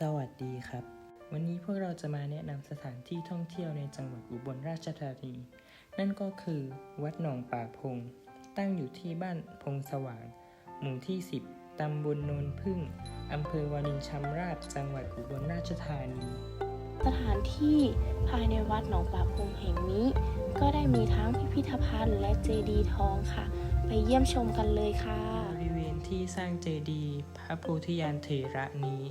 สวัสดีครับ วันนี้พวกเราจะมาแนะนำสถานที่ท่องเที่ยวในจังหวัดอุบลราชธานี นั่นก็คือ วัดหนองป่าพง ตั้งอยู่ที่บ้านพงสว่าง หมู่ที่ 10 ตำบลโนนพึ่ง อำเภอวานินชำราบ จังหวัดอุบลราชธานี สถานที่ภายในวัดหนองป่าพงแห่งนี้ ก็ได้มีทั้งพิพิธภัณฑ์และเจดีย์ทองค่ะ ไปเยี่ยมชมกันเลยค่ะ บริเวณที่สร้างเจดีย์พระโพธิญาณเถระนี้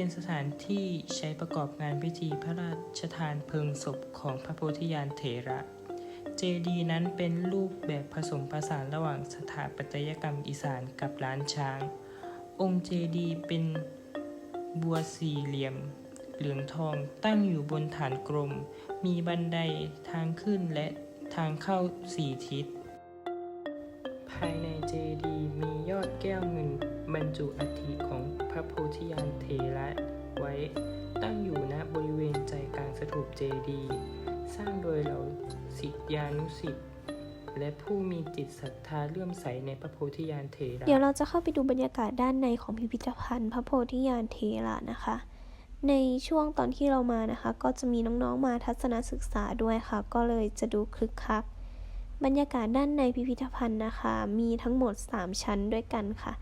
เป็นสถานที่ใช้ประกอบงานพิธีพระราชทานเพลิงศพของพระโพธิญาณเถระ เจดีนั้นเป็นรูปแบบผสมผสานระหว่างสถาปัตยกรรมอีสานกับล้านช้าง องค์เจดีเป็นบัวสี่เหลี่ยม เหลืองทองตั้งอยู่บนฐานกลม มีบันไดทางขึ้นและทางเข้าสี่ทิศ ภายในเจดีย์มียอดแก้วเงินบรรจุอัฐิของพระโพธิญาณเถระไว้ ตั้งอยู่ณบริเวณใจกลางสถูปเจดีย์สร้างโดยเหล่าศิษยานุศิษย์และผู้มีจิตศรัทธาเลื่อมใสในพระโพธิญาณเถระ เดี๋ยวเราจะเข้าไปดูบรรยากาศด้านในของพิพิธภัณฑ์ พระโพธิญาณเทระนะคะ ในช่วงตอนที่เรามานะคะ ก็จะมีน้องๆมาทัศนศึกษาด้วยค่ะ ก็เลยจะดูคึกคัก บรรยากาศด้านในพิพิธภัณฑ์นะคะ มีทั้งหมด 3 ชั้นด้วยกันค่ะ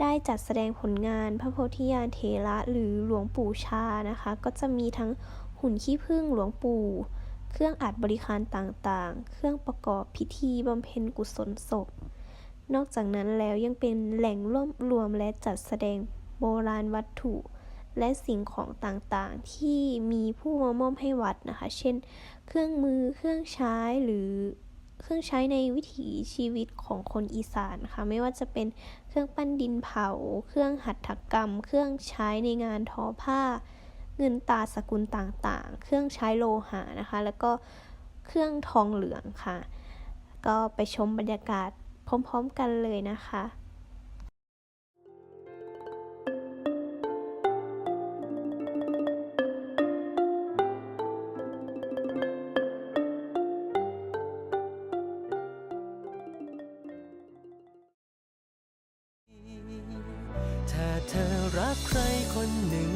ได้จัดแสดงผลงานพระโพธิญาณเถระหรือหลวงปู่ชานะคะ ก็จะมีทั้งหุ่นขี้ผึ้งหลวงปู่ เครื่องอัดบริการต่างๆ เครื่องประกอบพิธีบำเพ็ญกุศลศพ นอกจากนั้นแล้วยังเป็นแหล่งรวบรวมและจัดแสดงโบราณวัตถุและสิ่งของต่างๆ ที่มีผู้มามอบให้วัดนะคะ เช่น เครื่องมือ เครื่องใช้ หรือ เครื่องใช้ในวิถีชีวิตของคนอีสานค่ะ ไม่ว่าจะเป็นเครื่องปั้นดินเผา เครื่องหัตถกรรม เครื่องใช้ในงานทอผ้า เงินตาสกุลต่างๆ เครื่องใช้โลหะนะคะ แล้วก็เครื่องทองเหลืองค่ะ ก็ไปชมบรรยากาศพร้อมๆกันเลยนะคะ ใครคนหนึ่ง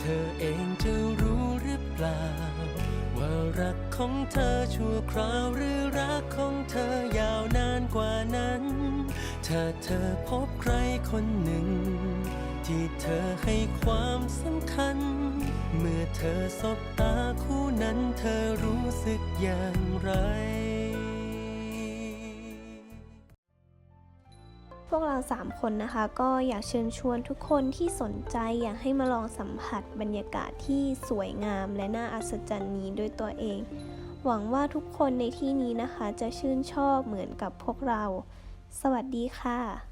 เธอเองจะรู้หรือเปล่า ว่ารักของเธอชั่วคราวหรือรักของเธอยาวนานกว่านั้น ถ้าเธอพบใครคนหนึ่ง ที่เธอให้ความสำคัญ เมื่อเธอสบตาคู่นั้นเธอรู้สึกอย่างไร พวกเรา 3 คนนะคะ ก็อยากเชิญชวนทุกคนที่สนใจอยากให้มาลองสัมผัสบรรยากาศที่สวยงามและน่าอัศจรรย์นี้ด้วยตัวเอง หวังว่าทุกคนในที่นี้นะคะ จะชื่นชอบเหมือนกับพวกเรา สวัสดีค่ะ